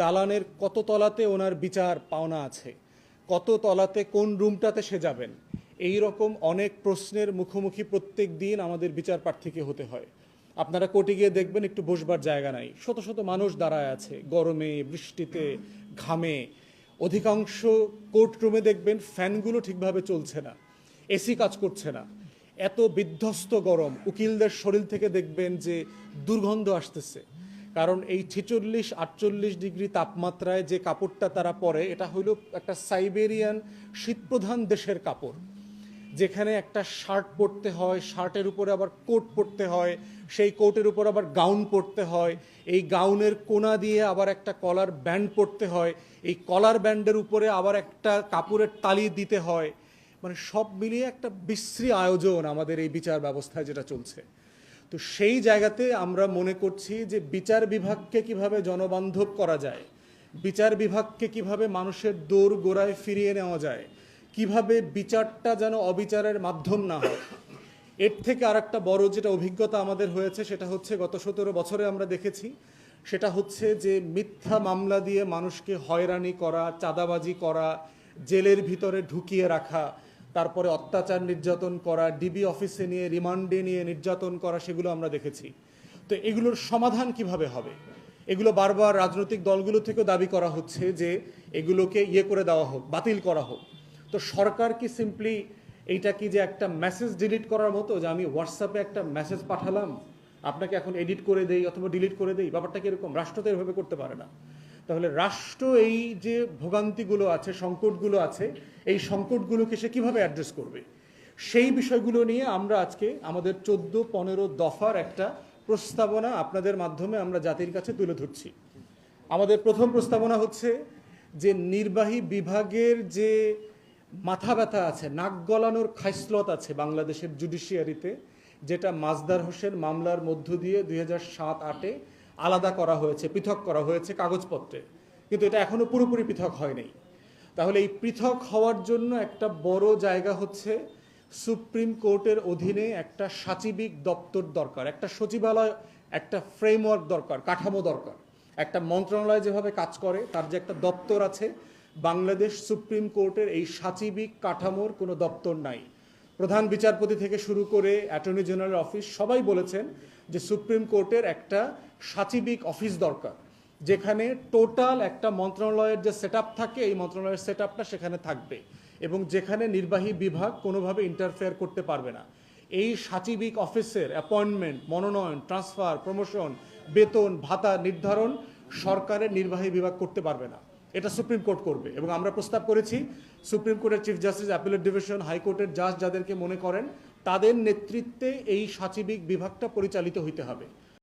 দালানের কত তলাতে ওনার বিচার পাওনা আছে? কত তলাতে কোন রুমটাতে সে যাবেন? এই রকম অনেক প্রশ্নের মুখোমুখি প্রত্যেক দিন আমাদের বিচার প্রার্থীকে হতে হয়। আপনারা কোর্টে গিয়ে দেখবেন একটু বসবার জায়গা নাই। শত শত মানুষ দাঁড়ায় আছে, গরমে, বৃষ্টিতে, ঘামে। অধিকাংশ কোর্ট রুমে দেখবেন ফ্যানগুলো ঠিকভাবে চলছে না, এসি কাজ করছে না। এত বিধ্বস্ত গরম, উকিলদের শরীর থেকে দেখবেন যে দুর্গন্ধ আসতেছে। কারণ এই ছেচল্লিশ, আটচল্লিশ ডিগ্রি তাপমাত্রায় যে কাপড়টা তারা পরে, এটা হলো একটা সাইবেরিয়ান শীতপ্রধান দেশের কাপড়। যেখানে একটা শার্ট পরতে হয়, শার্টের উপরে আবার কোট পরতে হয়, সেই কোটের উপর আবার গাউন পরতে হয়, এই গাউনের কোনা দিয়ে আবার একটা কলার ব্যান্ড পরতে হয়, এই কলার ব্যান্ডের উপরে আবার একটা কাপড়ের তালি দিতে হয়। মানে সব মিলিয়ে একটা বিশ্রী আয়োজন আমাদের এই বিচার ব্যবস্থায় যেটা চলছে। তো সেই জায়গাতে আমরা মনে করছি যে বিচার বিভাগকে কীভাবে জনবান্ধব করা যায়, বিচার বিভাগকে কীভাবে মানুষের দৌড় গোড়ায় ফিরিয়ে নেওয়া যায়, কীভাবে বিচারটা যেন অবিচারের মাধ্যম না হয়। এর থেকে আর একটা বড় যেটা অভিজ্ঞতা আমাদের হয়েছে সেটা হচ্ছে গত সতেরো বছরে আমরা দেখেছি, সেটা হচ্ছে যে মিথ্যা মামলা দিয়ে মানুষকে হয়রানি করা, চাঁদাবাজি করা, জেলের ভিতরে ঢুকিয়ে রাখা তারপরে অত্যাচার নির্যাতন করা, ডিবি অফিসে নিয়ে, রিমান্ডে নিয়ে নির্যাতন করা, সেগুলো আমরা দেখেছি। তো এগুলোর সমাধান কীভাবে হবে? এগুলো বারবার রাজনৈতিক দলগুলো থেকেও দাবি করা হচ্ছে যে এগুলোকে ইয়ে করে দেওয়া হোক, বাতিল করা হোক। তো সরকার কি সিম্পলি এইটা কি যে একটা মেসেজ ডিলিট করার মতো, যে আমি হোয়াটসঅ্যাপে একটা মেসেজ পাঠালাম, আপনাকে এখন এডিট করে দেই অথবা ডিলিট করে দেই? ব্যাপারটা কি এরকম? রাষ্ট্র তো এভাবে করতে পারে না। তাহলে রাষ্ট্র এই যে ভোগান্তিগুলো আছে, সংকটগুলো আছে, এই সংকটগুলোকে সে কীভাবে অ্যাড্রেস করবে? সেই বিষয়গুলো নিয়ে আমরা আজকে আমাদের চোদ্দ, পনেরো দফার একটা প্রস্তাবনা আপনাদের মাধ্যমে আমরা জাতির কাছে তুলে ধরছি। আমাদের প্রথম প্রস্তাবনা হচ্ছে যে নির্বাহী বিভাগের যে মাথা ব্যথা আছে, নাক গলানোর খাইসলত আছে বাংলাদেশের জুডিশিয়ারিতে যেটা মাজদার হোসেন মামলার মধ্য দিয়ে দুই হাজার সাত আটে আলাদা করা হয়েছে, পৃথক করা হয়েছে কাগজপত্রে। কিন্তু এটা এখনও পুরোপুরি পৃথক হয়নি। তাহলে এই পৃথক হওয়ার জন্য একটা বড় জায়গা হচ্ছে সুপ্রিম কোর্টের অধীনে একটা সাচিবিক দপ্তর দরকার, একটা সচিবালয়, একটা ফ্রেমওয়ার্ক দরকার, কাঠামো দরকার। একটা মন্ত্রণালয় যেভাবে কাজ করে, তার যে একটা দপ্তর আছে, বাংলাদেশ সুপ্রিম কোর্টের এই সাচিবিক কাঠামোর কোনো দপ্তর নাই। প্রধান বিচারপতি থেকে শুরু করে অ্যাটর্নি জেনারেল অফিস, সবাই বলেছেন যে সুপ্রিম কোর্টের একটা সাচিবিক অফিস দরকার, যেখানে টোটাল একটা মন্ত্রণালয়ের যে সেট থাকে, এই মন্ত্রণালয়ের সেট সেখানে থাকবে এবং যেখানে নির্বাহী বিভাগ কোনোভাবে ইন্টারফেয়ার করতে পারবে না। এই সাচিবিক অফিসের অ্যাপয়েন্টমেন্ট মনোনয়ন ট্রান্সফার প্রমোশন বেতন, ভাতা নির্ধারণ সরকারের নির্বাহী বিভাগ করতে পারবে না। এটা সুপ্রিম কোর্ট করবে এবং আমরা প্রস্তাব করেছি সুপ্রিম কোর্টের চিফ জাস্টিস অ্যাপিলেট ডিভিশন হাইকোর্টের জাজ যাদেরকে মনে করেন, তাদের নেতৃত্বে এই সাচিবিক বিভাগটা পরিচালিত হইতে হবে।